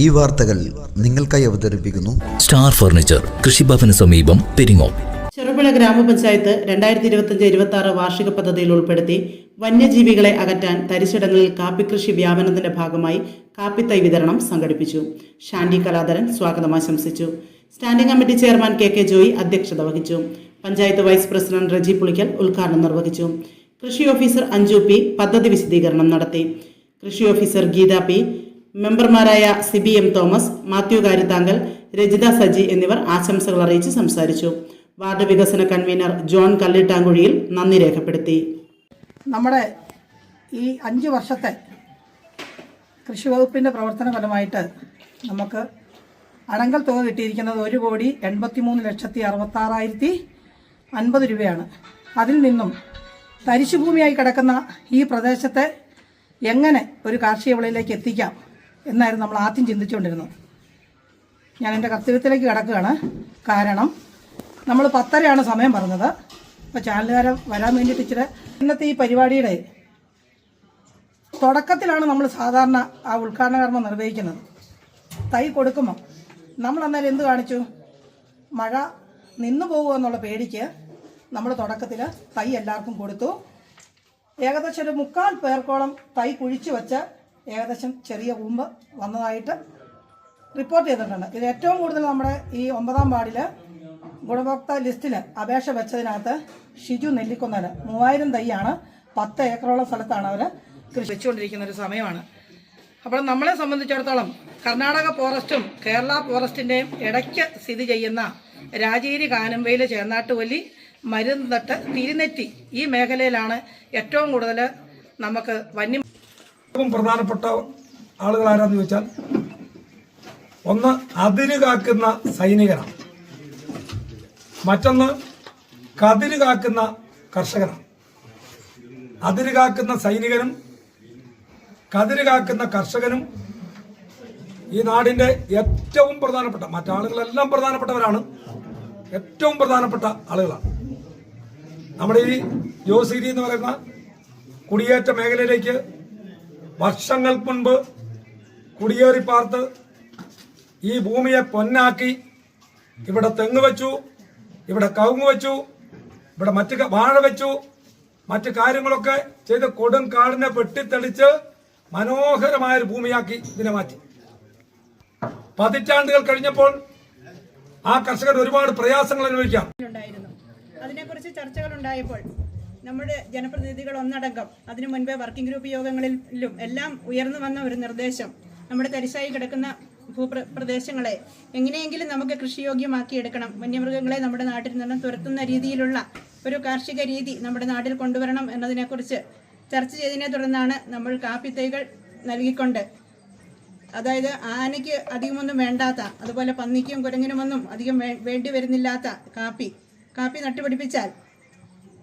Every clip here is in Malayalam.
ഈ വാർത്തകൾ നിങ്ങൾക്കായി അവതരിപ്പിക്കുന്നു സ്റ്റാർ ഫർണിച്ചർ കൃഷിഭവന് സമീപം പെരിങ്ങോം. ചെറുപുഴ ഗ്രാമപഞ്ചായത്ത് രണ്ടായിരത്തി ഇരുപത്തിയഞ്ച് ഇരുപത്തി ആറ് വാർഷിക പദ്ധതിയിൽ ഉൾപ്പെടുത്തി വന്യജീവികളെ അകറ്റാൻ തരിശിടങ്ങളിൽ കാപ്പിക്കൃഷി വ്യാപനത്തിന്റെ ഭാഗമായി കാപ്പിത്തൈ വിതരണം സംഘടിപ്പിച്ചു. ഷാൻഡി കലാധരൻ സ്വാഗതം ആശംസിച്ചു. Standing committee chairman K K Joy അധ്യക്ഷത വഹിച്ചു. പഞ്ചായത്ത് വൈസ് പ്രസിഡന്റ് റജി പുളിക്കൽ ഉദ്ഘാടനം നിർവഹിച്ചു. കൃഷി ഓഫീസർ അഞ്ജു പി പദ്ധതി വിശദീകരണം നടത്തി. കൃഷി ഓഫീസർ ഗീത പി മെമ്പർമാരായ സിബി എം തോമസ് മാത്യു കാരിത്താങ്കൽ രജിത സജി എന്നിവർ ആശംസകൾ അറിയിച്ച് സംസാരിച്ചു. വാർഡ് വികസന കൺവീനർ ജോൺ കല്ലിട്ടാങ്കുഴിയിൽ നന്ദി രേഖപ്പെടുത്തി. നമ്മുടെ ഈ അഞ്ച് വർഷത്തെ കൃഷി വകുപ്പിന്റെ പ്രവർത്തന ഫലമായിട്ട് നമുക്ക് അടങ്കൽ തുക കിട്ടിയിരിക്കുന്നത് ഒരു കോടി എൺപത്തിമൂന്ന് ലക്ഷത്തി അറുപത്താറായിരത്തി അൻപത് രൂപയാണ്. അതിൽ നിന്നും തരിശുഭൂമിയായി കിടക്കുന്ന ഈ പ്രദേശത്തെ എങ്ങനെ ഒരു കാർഷിക വിളയിലേക്ക് എത്തിക്കാം? എന്നായിരുന്നു നമ്മൾ ആദ്യം ചിന്തിച്ചുകൊണ്ടിരുന്നത്. ഞാൻ എന്റെ കർത്തവ്യത്തിലേക്ക് കിടക്കുകയാണ്. കാരണം നമ്മൾ പത്തരയാണ് സമയം പറഞ്ഞത്. അപ്പോൾ ചാനലുകാരെ വരാൻ വേണ്ടിയിട്ട് ഇച്ചിരി ഇന്നത്തെ ഈ പരിപാടിയുടെ തുടക്കത്തിലാണ് നമ്മൾ സാധാരണ ആ ഉദ്ഘാടന കർമ്മം നിർവഹിക്കുന്നത്. തൈ കൊടുക്കുമ്പോൾ നമ്മൾ അന്നേരം എന്ത് കാണിച്ചു? മഴ നിന്നു പോകുമോ എന്നുള്ള പേടിക്ക് നമ്മൾ തുടക്കത്തിൽ തൈ എല്ലാവർക്കും കൊടുത്തു. ഏകദേശം ഒരു മുക്കാൽ പേർക്കോളം തൈ കുഴിച്ചു വെച്ച് ഏകദേശം ചെറിയ കൂമ്പ് വന്നതായിട്ട് റിപ്പോർട്ട് ചെയ്തിട്ടുണ്ട്. ഇത് ഏറ്റവും കൂടുതൽ നമ്മുടെ ഈ ഒമ്പതാം വാർഡിൽ ഗുണഭോക്തൃ ലിസ്റ്റിൽ അപേക്ഷ വെച്ചതിനകത്ത് ഷിജു നെല്ലിക്കുന്നവര് മൂവായിരം തൈയാണ് പത്ത് ഏക്കറോളം സ്ഥലത്താണ് അവർ കൃഷി വെച്ചുകൊണ്ടിരിക്കുന്ന ഒരു സമയമാണ്. അപ്പോൾ നമ്മളെ സംബന്ധിച്ചിടത്തോളം കർണാടക ഫോറസ്റ്റും കേരള ഫോറസ്റ്റിന്റെയും ഇടയ്ക്ക് സ്ഥിതി ചെയ്യുന്ന രാജേരി കാനമ്പയിൽ ചേന്നാട്ടുവല്ലി മരുന്നട്ട് തിരുനെറ്റി ഈ മേഖലയിലാണ് ഏറ്റവും കൂടുതൽ നമുക്ക് വന്യ ഏറ്റവും പ്രധാനപ്പെട്ട ആളുകൾ ആരാന്ന് ചോദിച്ചാൽ ഒന്ന് അതിര് കാക്കുന്ന സൈനികനാണ്. മറ്റൊന്ന് കതിര് കാക്കുന്ന കർഷകനാണ്. അതിര് കാക്കുന്ന സൈനികനും കതിര് കാക്കുന്ന കർഷകനും ഈ നാടിന്റെ ഏറ്റവും പ്രധാനപ്പെട്ട മറ്റാളുകളെല്ലാം പ്രധാനപ്പെട്ടവരാണ് ഏറ്റവും പ്രധാനപ്പെട്ട ആളുകളാണ്. നമ്മുടെ ഈ യോസിരി എന്ന് പറയുന്ന കുടിയേറ്റ മേഖലയിലേക്ക് വർഷങ്ങൾക്ക് മുൻപ് കുടിയേറി പാർത്ത് ഈ ഭൂമിയെ പൊന്നാക്കി ഇവിടെ തെങ്ങ് വെച്ചു ഇവിടെ കവുങ്ങ് വെച്ചു ഇവിടെ മറ്റ് വാഴ വെച്ചു മറ്റ് കാര്യങ്ങളൊക്കെ ചെയ്ത് കൊടും കാടിനെ വെട്ടിത്തെളിച്ച് മനോഹരമായ ഒരു ഭൂമിയാക്കി ഇതിനെ മാറ്റി. പതിറ്റാണ്ടുകൾ കഴിഞ്ഞപ്പോൾ ആ കർഷകർ ഒരുപാട് പ്രയാസങ്ങൾ അനുഭവിക്കാം. അതിനെക്കുറിച്ച് ചർച്ചകൾ ഉണ്ടായപ്പോൾ നമ്മുടെ ജനപ്രതിനിധികൾ ഒന്നടങ്കം അതിനു മുൻപേ വർക്കിംഗ് ഗ്രൂപ്പ് യോഗങ്ങളിലും എല്ലാം ഉയർന്നു വന്ന ഒരു നിർദ്ദേശം നമ്മുടെ തരിശായി കിടക്കുന്ന ഭൂപ്രദേശങ്ങളെ പ്രദേശങ്ങളെ. എങ്ങനെയെങ്കിലും നമുക്ക് കൃഷിയോഗ്യമാക്കി എടുക്കണം. വന്യമൃഗങ്ങളെ നമ്മുടെ നാട്ടിൽ നിന്നും തുരത്തുന്ന രീതിയിലുള്ള ഒരു കാർഷിക രീതി നമ്മുടെ നാട്ടിൽ കൊണ്ടുവരണം എന്നതിനെക്കുറിച്ച് ചർച്ച ചെയ്തതിനെ തുടർന്നാണ് നമ്മൾ കാപ്പിത്തൈകൾ നൽകിക്കൊണ്ട്. അതായത് ആനയ്ക്ക് അധികമൊന്നും വേണ്ടാത്ത അതുപോലെ പന്നിക്കും കുരങ്ങിനുമൊന്നും അധികം വേണ്ടി വരുന്നില്ലാത്ത കാപ്പി. കാപ്പി നട്ടുപിടിപ്പിച്ചാൽ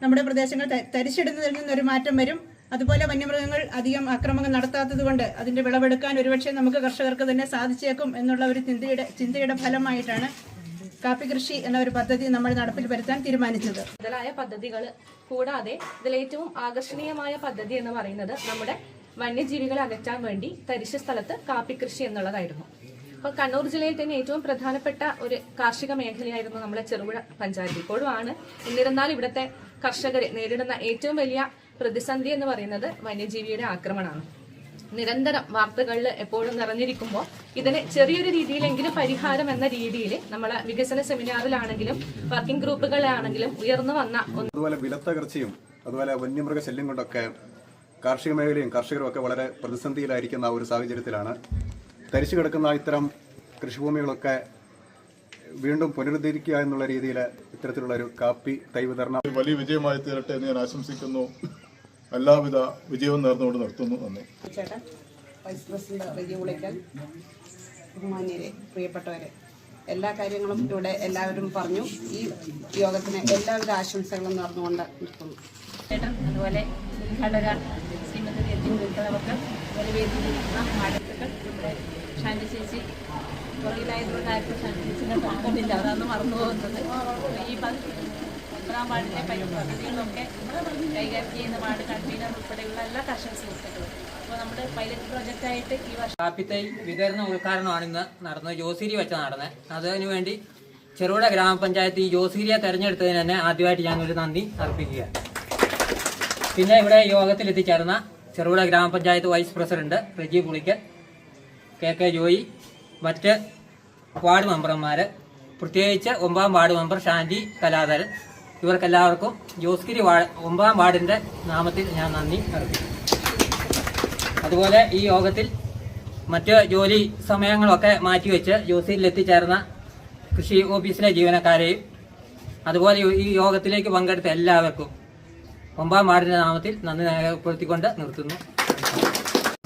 നമ്മുടെ പ്രദേശങ്ങൾ തരിച്ചിടുന്നതിൽ നിന്നൊരു മാറ്റം വരും. അതുപോലെ വന്യമൃഗങ്ങൾ അധികം ആക്രമണം നടത്താത്തത് കൊണ്ട് അതിന്റെ വിളവെടുക്കാൻ ഒരുപക്ഷെ നമുക്ക് കർഷകർക്ക് തന്നെ സാധിച്ചേക്കും എന്നുള്ള ഒരു ചിന്തയുടെ ചിന്തയുടെ ഫലമായിട്ടാണ് കാപ്പി കൃഷി എന്ന ഒരു പദ്ധതി നമ്മൾ നടപ്പിൽ വരുത്താൻ തീരുമാനിച്ചത്. മുതലായ പദ്ധതികൾ കൂടാതെ ഇതിൽ ഏറ്റവും ആകർഷണീയമായ പദ്ധതി എന്ന് പറയുന്നത് നമ്മുടെ വന്യജീവികളെ അകറ്റാൻ വേണ്ടി തരിശ സ്ഥലത്ത് കാപ്പി കൃഷി എന്നുള്ളതായിരുന്നു. അപ്പോൾ കണ്ണൂർ ജില്ലയിൽ തന്നെ ഏറ്റവും പ്രധാനപ്പെട്ട ഒരു കാർഷിക മേഖലയായിരുന്നു നമ്മുടെ ചെറുപുഴ പഞ്ചായത്ത്. ഇപ്പോഴും ആണ്. എന്നിരുന്നാൽ ഇവിടുത്തെ കർഷകർ നേരിടുന്ന ഏറ്റവും വലിയ പ്രതിസന്ധി എന്ന് പറയുന്നത് വന്യജീവിയുടെ ആക്രമണമാണ്. നിരന്തരം വാർത്തകളിൽ എപ്പോഴും നിറഞ്ഞിരിക്കുമ്പോൾ ഇതിന് ചെറിയൊരു രീതിയിലെങ്കിലും പരിഹാരം എന്ന രീതിയിൽ നമ്മളെ വികസന സെമിനാറിലാണെങ്കിലും വർക്കിംഗ് ഗ്രൂപ്പുകളിലാണെങ്കിലും ഉയർന്നു വന്ന അതുപോലെ വിലത്തകർച്ചയും അതുപോലെ വന്യമൃഗ ശല്യം കൊണ്ടൊക്കെ കാർഷിക മേഖലയും കർഷകരും ഒക്കെ വളരെ പ്രതിസന്ധിയിലായിരിക്കുന്ന ഒരു സാഹചര്യത്തിലാണ്. തരിച്ചു കിടക്കുന്ന ഇത്തരം കൃഷിഭൂമികളൊക്കെ വീണ്ടും പുനരുദ്ധരിക്കുക എന്നുള്ള രീതിയിൽ ഇത്തരത്തിലുള്ള ഒരു കാപ്പി തൈ വിതരണം വലിയ വിജയമായി തീരട്ടെ എന്ന് ഞാൻ ആശംസിക്കുന്നു. എല്ലാവിധ വിജയവും നേർന്നുകൊണ്ട് നിർത്തുന്നു. നന്ദി. വൈസ് പ്രസിഡന്റ് റജി ഉളിക്കൽ ബഹുമാന്യരെ പ്രിയപ്പെട്ടവരെ എല്ലാ കാര്യങ്ങളും ഇവിടെ എല്ലാവരും പറഞ്ഞു. ഈ യോഗത്തിന് എല്ലാവരുടെ ആശംസകളും നടന്നുകൊണ്ട് നിൽക്കുന്നു ചേട്ടൻ അതുപോലെ ഉദ്ഘാടക ശ്രീമതി ശാന്തി ചേച്ചി ഈ ചെയ്യുന്ന എല്ലാ അപ്പോൾ നമ്മുടെ പൈലറ്റ് ഈ കാപ്പിത്തൈ വിതരണ ഉദ്ഘാടനമാണ് ഇന്ന് നടന്നത്. ജോസിരി വെച്ച നടന്നത്. അതിനു വേണ്ടി ചെറുകിട ഗ്രാമപഞ്ചായത്ത് ഈ ജോസിരിയെ തെരഞ്ഞെടുത്തതിന് തന്നെ ആദ്യമായിട്ട് ഞാനൊരു നന്ദി അർപ്പിക്കുക. പിന്നെ ഇവിടെ യോഗത്തിൽ എത്തിച്ചേർന്ന ചെറുകിട grama panchayat vice president Reji Pulikkal K K Joy മറ്റ് വാർഡ് മെമ്പർമാർ പ്രത്യേകിച്ച് ഒമ്പതാം വാർഡ് മെമ്പർ ശാന്തി കലാധരൻ. ഇവർക്കെല്ലാവർക്കും ജോസ്ഗിരി വാർഡ് ഒമ്പതാം വാർഡിന്റെ നാമത്തിൽ ഞാൻ നന്ദി അർപ്പിക്കുന്നു. അതുപോലെ ഈ യോഗത്തിൽ മറ്റ് ജോലി സമയങ്ങളൊക്കെ മാറ്റിവെച്ച് ജോസിയിൽ എത്തിച്ചേർന്ന കൃഷി ഓഫീസിലെ ജീവനക്കാരെയും അതുപോലെ ഈ യോഗത്തിലേക്ക് പങ്കെടുത്ത എല്ലാവർക്കും ഒമ്പതാം വാർഡിന്റെ നാമത്തിൽ നന്ദി രേഖപ്പെടുത്തിക്കൊണ്ട് നിർത്തുന്നു.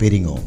പെരിങ്ങോം